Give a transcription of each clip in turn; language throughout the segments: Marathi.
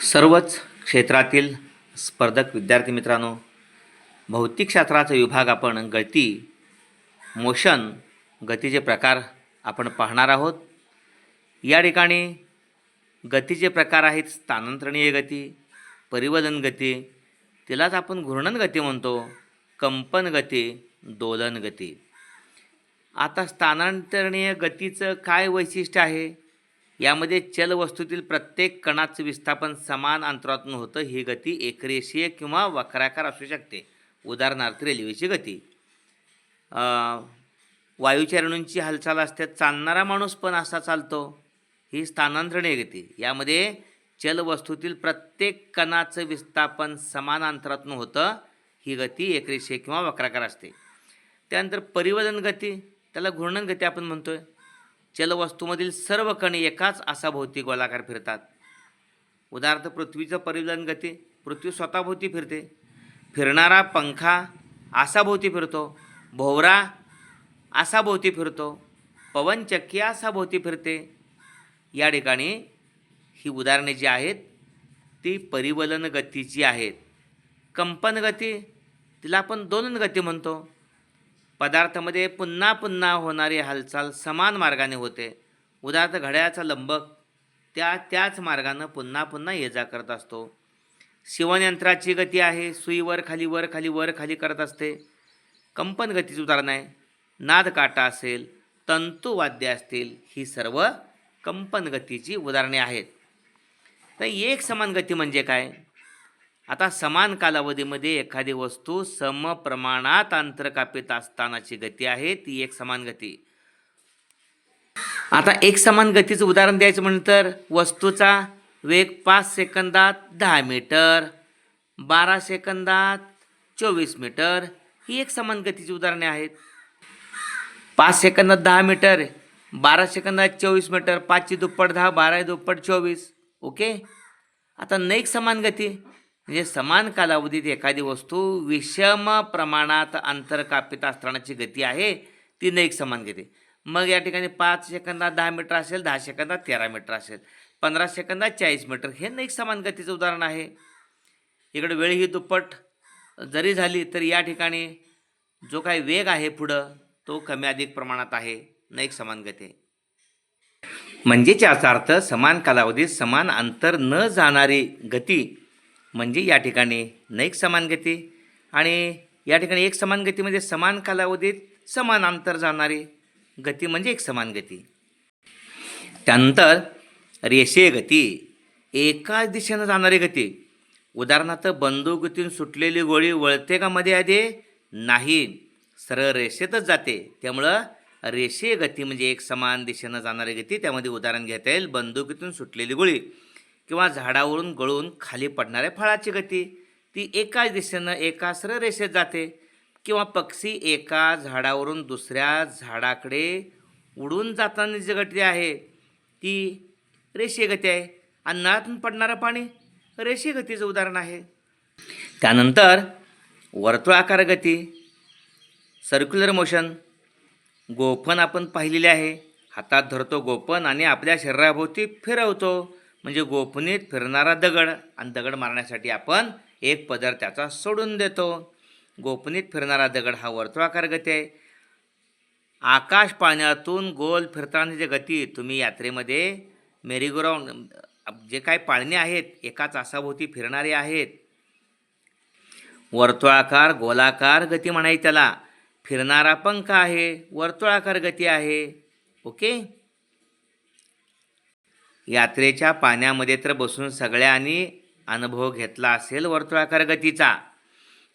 सर्वच क्षेत्रातील स्पर्धक विद्यार्थी मित्रांनो भौतिकशास्त्राचा विभाग आपण गती मोशन गतीचे प्रकार आपण पाहणार आहोत. या ठिकाणी गतीचे प्रकार आहेत स्थानांतरणीय गती परिवलन गती तिलाच आपण घूर्णन गती म्हणतो कंपन गती दोलन गती. आता स्थानांतरणीय गतीचं काय वैशिष्ट्य आहे? यामध्ये चल वस्तूतील प्रत्येक कणाचं विस्थापन समान अंतरातून होतं. ही गती एकरेषीय किंवा वक्राकार असू शकते. उदाहरणार्थ रेल्वेची गती. अं, वायूच्या रेणूंची हालचाल असते. चालणारा माणूस पण असा चालतो. ही स्थानांतरणे गती. यामध्ये चल वस्तूतील प्रत्येक कणाचं विस्थापन समान अंतरातून होतं. ही गती एकरेषीय किंवा वक्राकार असते. त्यानंतर परिवहन गती. त्याला घूर्णन गती आपण म्हणतो आहे चलवस्तूमधील सर्व कणे एकाच असा भोवती गोलाकार फिरतात. उदाहरणार्थ पृथ्वीचं परिवलन गती पृथ्वी स्वतःभोवती फिरते. फिरणारा पंखा असा भोवती फिरतो भोवरा असा भोवती फिरतो पवनचक्की असा भोवती फिरते. या ठिकाणी ही उदाहरणे जी आहेत ती परिवलन गतीची आहेत. कंपन गती तिला आपण दोलन गती म्हणतो. पदार्थामध्ये पुन्हा पुन्हा होणारी हालचाल समान मार्गाने होते. उदाहरणार्थ घड्याळाचा लंबक त्या त्याच मार्गानं पुन्हा पुन्हा ये जा करत असतो. शिवणयंत्राची गती आहे सुई वर खाली वर खाली वर खाली करत असते. कंपन गतीचं उदाहरण आहे नाद काटा असेल तंतुवाद्य असतील ही सर्व कंपन गतीची उदाहरणे आहेत. तर एक समान गती म्हणजे काय? आता समान कालावधीमध्ये एखादी वस्तू समप्रमाणात अंतर कापित असतानाची गती आहे ती एक समान गती. आता एक समान गतीचं उदाहरण द्यायचं म्हणलं तर वस्तूचा वेग पाच सेकंदात दहा मीटर बारा सेकंदात चोवीस मीटर ही एक समान गतीची उदाहरणे आहेत. पाच सेकंदात दहा मीटर बारा सेकंदात चोवीस मीटर पाचची दुप्पट दहा बारा दुप्पट चोवीस ओके? आता नैक समान गती म्हणजे समान कालावधीत एखादी वस्तू विषम प्रमाणात अंतर कापित असतानाची गती आहे ती नैक समान गती. मग या ठिकाणी पाच सेकंदात दहा मीटर असेल दहा सेकंदात तेरा मीटर असेल पंधरा सेकंदात चाळीस मीटर हे नैक समान गतीचं उदाहरण आहे. इकडे वेळ ही दुप्पट जरी झाली तरी या ठिकाणी जो काही वेग आहे पुढं तो कमी अधिक प्रमाणात आहे नैक समान गती म्हणजेच याचा अर्थ समान कालावधीत समान अंतर न जाणारी गती म्हणजे या ठिकाणी नैक समान गती आणि या ठिकाणी एक समान गतीमध्ये म्हणजे समान कालावधीत समान अंतर जाणारी गती म्हणजे एक समान गती. त्यानंतर रेषीय गती एकाच दिशेनं जाणारी गती. उदाहरणार्थ बंदुकीतून सुटलेली गोळी वळते का मध्ये आधी नाही. सरळ रेषेतच जाते. त्यामुळं रेषीय गती म्हणजे एक समान दिशेनं जाणारी गती. त्यामध्ये उदाहरण घेता येईल. बंदुकीतून सुटलेली गोळी. किंवा झाडावरून गळून खाली पडणाऱ्या फळाची गती. ती एकाच दिशेनं एका सरळ रेषेत जाते किंवा पक्षी एका झाडावरून दुसऱ्या झाडाकडे उडून जाताना जी गती आहे ती रेषीय गती आहे. आणि नळातून पडणारं पाणी रेषीय गतीचं उदाहरण आहे. त्यानंतर वर्तुळाकार गती सर्क्युलर मोशन गोफन आपण पाहिलेले आहे. हातात धरतो गोपन आणि आपल्या शरीराभोवती फिरवतो. म्हणजे गोपनीत फिरणारा दगड आणि दगड मारण्यासाठी आपण एक पदर त्याचा सोडून देतो. गोपनीत फिरणारा दगड हा वर्तुळाकार गती आहे. आकाश पाळण्यातून गोल फिरतानाची गती तुम्ही यात्रेमध्ये मेरीगोराऊंड जे काय पाळणे आहेत एका तासाभोवती फिरणारे आहेत. वर्तुळाकार गोलाकार गती म्हणायची त्याला. फिरणारा पंख आहे वर्तुळाकार गती आहे. ओके? यात्रेच्या पाण्यामध्ये तर बसून सगळ्यांनी अनुभव घेतला असेल वर्तुळाकार गतीचा.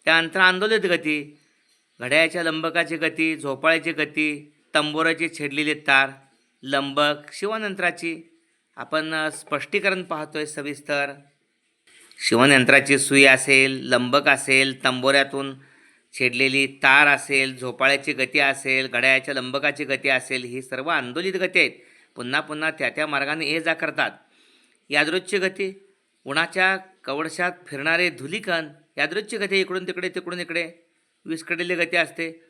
त्यानंतर आंदोलित गती घड्याळ्याच्या लंबकाची गती झोपाळ्याची गती तंबोराची छेडलेली तार लंबक शिवनंत्राची. आपण स्पष्टीकरण स्पष्टीकरण पाहतोय सविस्तर. शिवणयंत्राची सुई असेल लंबक असेल तंबोऱ्यातून छेडलेली तार असेल झोपाळ्याची गती असेल घड्याळ्याच्या लंबकाची गती असेल ही सर्व आंदोलित गती आहेत. पुन्हा पुन्हा त्या त्या मार्गाने ये जा करतात. यादृच्छ गती उन्हाच्या कवडशात फिरणारे धुलीकण यादृच्छ गती इकडून तिकडे तिकडून इकडे. विस्कडलेली गती असते.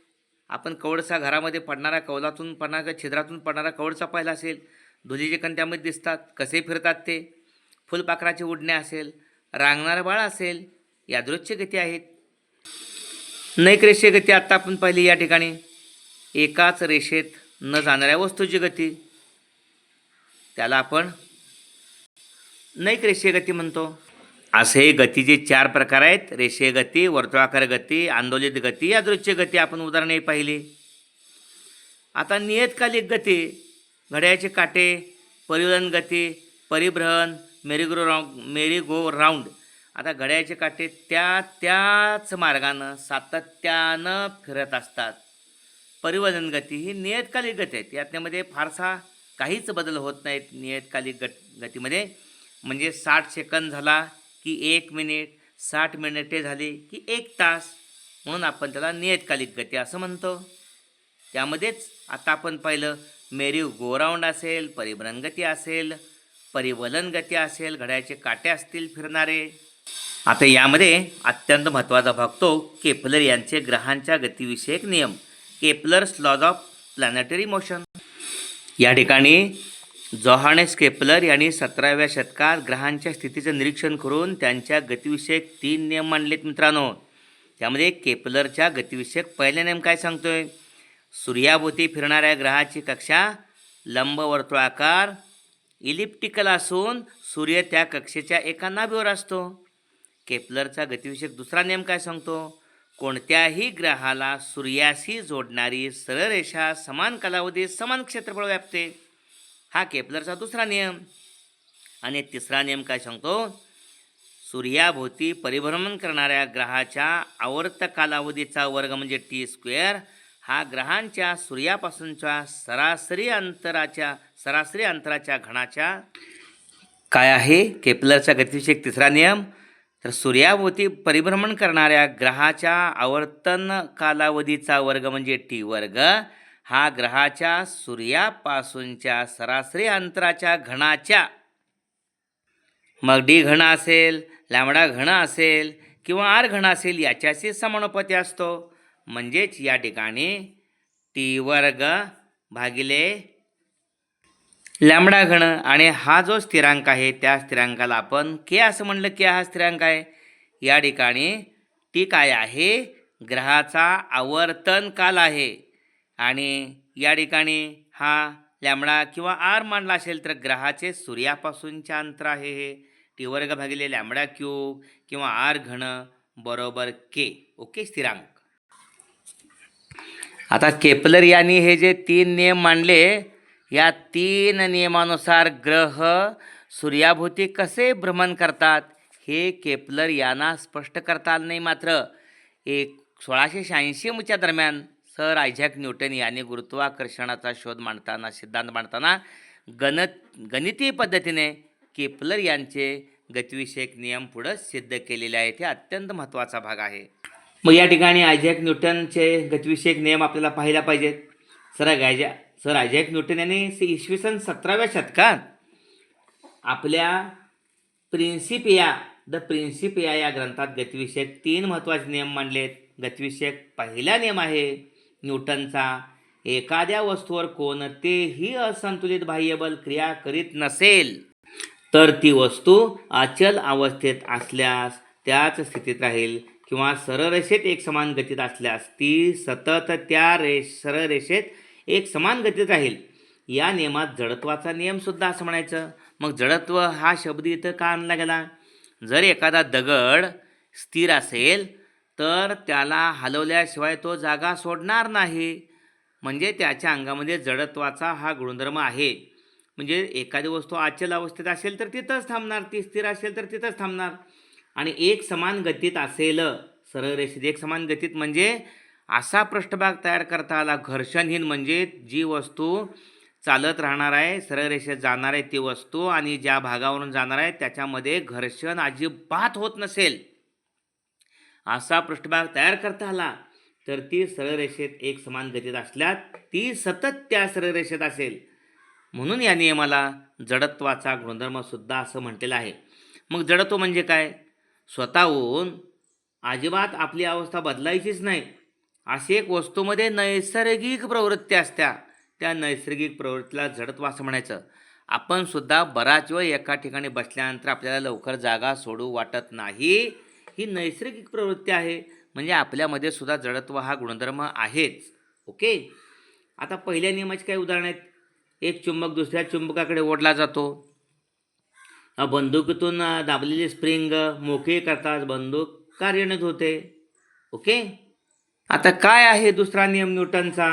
आपण कवडसा घरामध्ये पडणारा कौलातून पडणारा छिद्रातून पडणारा कवडसा पाहिला असेल धुलीचे कण त्यामध्ये दिसतात. कसे फिरतात ते? फुलपाखराचे उडणे असेल रांगणारं बाळ असेल यादृच्छ गती आहेत. नैक रेषे गती आत्ता आपण पाहिली या ठिकाणी. एकाच रेषेत न जाणाऱ्या वस्तूची गती. त्याला आपण नैक रेषीय गती म्हणतो. असे गतीचे चार प्रकार आहेत. रेषीय गती वर्तुळाकार गती आंदोलित गती यादृच्छिक गती आपण उदाहरणे पाहिली. आता नियतकालिक गती घड्याळाचे काटे परिवहन गती परिभ्रहण merry go round merry go round आता घड्याळाचे काटे त्या त्याच मार्गानं सातत्यानं फिरत असतात. परिवहन गती ही नियतकालिक गती आहेत. याच्यामध्ये फारसा काहीच बदल होत नाहीत नियतकालिक गट गतीमध्ये. म्हणजे साठ सेकंद झाला की एक मिनिट साठ मिनिटे झाली की एक तास. म्हणून आपण त्याला नियतकालिक गती असं म्हणतो. त्यामध्येच आता आपण पाहिलं मेरी गोराऊंड असेल परिभ्रमण गती असेल परिवलन गती असेल घड्याचे काटे असतील फिरणारे. आता यामध्ये अत्यंत महत्त्वाचा भाग तो केपलर यांचे ग्रहांच्या गतीविषयक नियम. Kepler's laws of planetary motion या ठिकाणी जॉहानेस केपलर यांनी सतराव्या शतकात ग्रहांच्या स्थितीचं निरीक्षण करून त्यांच्या गतिविषयक तीन नियम मांडलेत मित्रांनो. त्यामध्ये केपलरच्या गतिविषयक पहिला नियम काय सांगतोय? सूर्याभोवती फिरणाऱ्या ग्रहाची कक्षा लंबवर्तुळाकार इलिप्टिकल असून सूर्य त्या कक्षेच्या एका नाभीवर असतो. केपलरचा गतिविषयक दुसरा नियम काय सांगतो? कोणत्याही ग्रहाला सूर्याशी जोडणारी सरळ रेषा समान कालावधीत समान क्षेत्रफळ व्यापते. हा केपलरचा दुसरा नियम. आणि तिसरा नियम काय सांगतो? सूर्याभोवती परिभ्रमण करणाऱ्या ग्रहाच्या आवर्त कालावधीचा वर्ग म्हणजे टी स्क्वेअर. हा ग्रहांच्या सूर्यापासूनच्या सरासरी अंतराच्या सरासरी अंतराच्या घणाच्या काय आहे? केपलरचा गतिविषयक तिसरा नियम. तर सूर्याभोवती परिभ्रमण करणाऱ्या ग्रहाच्या आवर्तन कालावधीचा वर्ग म्हणजे टी वर्ग. हा ग्रहाच्या सूर्यापासूनच्या सरासरी अंतराच्या घणाच्या मग डी घन असेल लॅमडा घन असेल किंवा आर घन असेल याच्याशी समानुपती असतो. म्हणजेच या ठिकाणी टी वर्ग भागिले लॅमडा घन आणि हा जो स्थिरांक आहे त्या स्थिरांकाला आपण के असं म्हणलं. की हा स्थिरांक आहे. या ठिकाणी टी काय आहे? ग्रहाचा आवर्तन काल आहे. आणि या ठिकाणी हा लॅमडा किंवा आर मांडला असेल तर ग्रहाचे सूर्यापासूनचे अंतर आहे हे. टी वर्ग भागिले लॅमडा क्यूब किंवा आर घण बरोबर के ओके स्थिरांक. आता केपलर यांनी हे जे तीन नियम मांडले या तीन नियमानुसार ग्रह सूर्याभोवती कसे भ्रमण करतात हे केपलर यांना स्पष्ट करता आलं नाही मात्र. एक सोळाशे शहाऐंशीच्या दरम्यान सर आयझॅक न्यूटन यांनी गुरुत्वाकर्षणाचा शोध मांडताना सिद्धांत मांडताना गणत गणितीय पद्धतीने केपलर यांचे गतिविषयक नियम पुढं सिद्ध केलेले आहेत. हे अत्यंत महत्त्वाचा भाग आहे. मग या ठिकाणी आयझॅक न्यूटनचे गतिविषयक नियम आपल्याला पाहायला पाहिजेत. सर गायझॅ सर आयझॅक न्यूटन यांनी इसवी सन सतराव्या शतकात आपल्या प्रिन्सिपिया द प्रिन्सिपिया या ग्रंथात गतिविषयक तीन महत्त्वाचे नियम मांडलेत. गतिविषयक पहिला नियम आहे न्यूटनचा एखाद्या वस्तूवर कोणतेही असंतुलित बाह्यबल क्रिया करीत नसेल तर ती वस्तू अचल अवस्थेत असल्यास त्याच स्थितीत राहील किंवा सरळ रेषेत एकसमान गतीत असल्यास ती सतत त्या रेष सरळ रेषेत एक समान गतीत राहील. या नियमात जडत्वाचा नियमसुद्धा असं म्हणायचं. मग जडत्व हा शब्द इथं का आणला गेला? जर एखादा दगड स्थिर असेल तर त्याला हलवल्याशिवाय तो जागा सोडणार नाही. म्हणजे त्याच्या अंगामध्ये जडत्वाचा हा गुणधर्म आहे. म्हणजे एखादी वस्तू अचल अवस्थेत असेल तर तिथंच थांबणार. ती स्थिर असेल तर तिथंच थांबणार. आणि एक समान गतीत असेल सरळ रेषेत एक समान गतीत म्हणजे असा पृष्ठभाग तयार करता आला. घर्षणहीन म्हणजे जी वस्तू चालत राहणार आहे सरळ रेषेत जाणार आहे ती वस्तू आणि ज्या भागावरून जाणार आहे त्याच्यामध्ये घर्षण अजिबात होत नसेल. असा पृष्ठभाग तयार करता आला तर ती सरळ रेषेत एक समान गतीत असल्यास ती सतत त्या सरळ रेषेत असेल. म्हणून या नियमाला जडत्वाचा गुणधर्मसुद्धा असं म्हटलेलं आहे. मग जडत्व म्हणजे काय? स्वतःहून अजिबात आपली अवस्था बदलायचीच नाही. अशी एक वस्तूमध्ये नैसर्गिक प्रवृत्ती असत्या. त्या नैसर्गिक प्रवृत्तीला जडत्व असं म्हणायचं. आपण सुद्धा बराच वेळ एका ठिकाणी बसल्यानंतर आपल्याला लवकर जागा सोडू वाटत नाही. ही नैसर्गिक प्रवृत्ती आहे. म्हणजे आपल्यामध्ये सुद्धा जडत्व हा गुणधर्म आहेच. ओके? आता पहिल्या नियमाचे काही उदाहरण आहेत. एक चुंबक दुसऱ्या चुंबकाकडे ओढला जातो. बंदुकीतून दाबलेली स्प्रिंग मोकळी करताच बंदूक कार्यान्वित होते. ओके? आता काय आहे दुसरा नियम न्यूटनचा?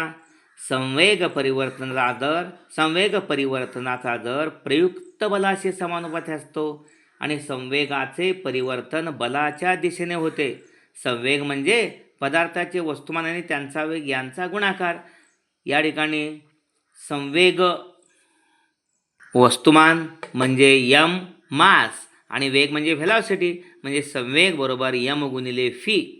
संवेग परिवर्तनाचा दर संवेग परिवर्तनाचा दर प्रयुक्त बलाशी समानुपाती असतो आणि संवेगाचे परिवर्तन बलाच्या दिशेने होते. संवेग म्हणजे पदार्थाचे वस्तुमान आणि त्यांचा वेग यांचा गुणाकार. या ठिकाणी संवेग वस्तुमान म्हणजे यम मास आणि वेग म्हणजे व्हेलॉसिटी म्हणजे संवेग बरोबर यम गुणिले फी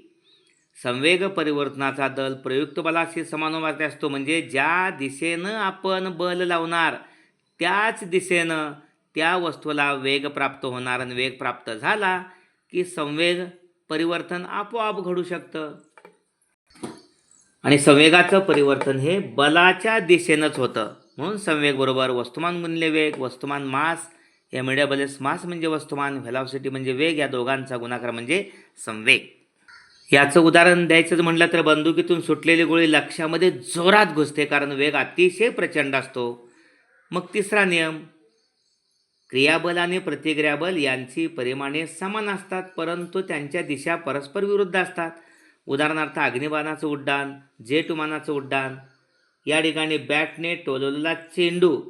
संवेग परिवर्तनाचा दल प्रयुक्त बलाशी समानुपाती असतो. म्हणजे ज्या दिशेनं आपण बल लावणार त्याच दिशेनं त्या वस्तूला वेग प्राप्त होणार आणि वेग प्राप्त झाला की संवेग परिवर्तन आपोआप घडू शकतं. आणि संवेगाचं परिवर्तन हे बलाच्या दिशेनंच होतं. म्हणून संवेग बरोबर वस्तुमान गुणले वेग वस्तुमान मास या मिडियाबलेस मास म्हणजे वस्तुमान व्हेलॉसिटी म्हणजे वेग या दोघांचा गुणाकार म्हणजे संवेग. याचं उदाहरण द्यायचं म्हटलं तर बंदुकीतून सुटलेली गोळी लक्ष्यामध्ये जोरात घुसते कारण वेग अतिशय प्रचंड असतो. मग तिसरा नियम क्रियाबल आणि प्रतिक्रियाबल यांची परिमाणे समान असतात परंतु त्यांच्या दिशा परस्पर विरुद्ध असतात. उदाहरणार्थ अग्निबाणाचं उड्डाण जेट विमानाचं उड्डाण. या ठिकाणी बॅटने टोलवलेला चेंडू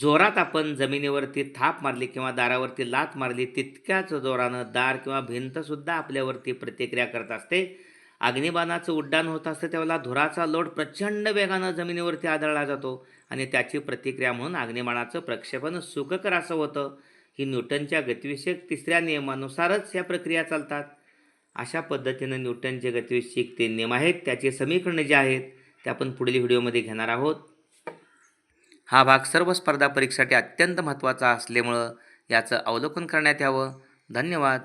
जोरात आपण जमिनीवरती थाप मारली किंवा दारावरती लात मारली तितक्याच जोरानं दार किंवा भिंतसुद्धा आपल्यावरती प्रतिक्रिया करत असते. अग्निबाणाचं उड्डाण होत असतं त्यावेळेला धुराचा लोट प्रचंड वेगानं जमिनीवरती आदळला जातो आणि त्याची प्रतिक्रिया म्हणून अग्निबाणाचं प्रक्षेपण सुखकर असं होतं. ही न्यूटनच्या गतिविषयक तिसऱ्या नियमानुसारच या प्रक्रिया चालतात. अशा पद्धतीनं न्यूटनचे गतिविषयक ते नियम आहेत त्याचे समीकरणं जे आहेत ते आपण पुढील व्हिडिओमध्ये घेणार आहोत. हा भाग सर्व स्पर्धा परीक्षासाठी अत्यंत महत्त्वाचा असल्यामुळं याचं अवलोकन करण्यात यावं. धन्यवाद.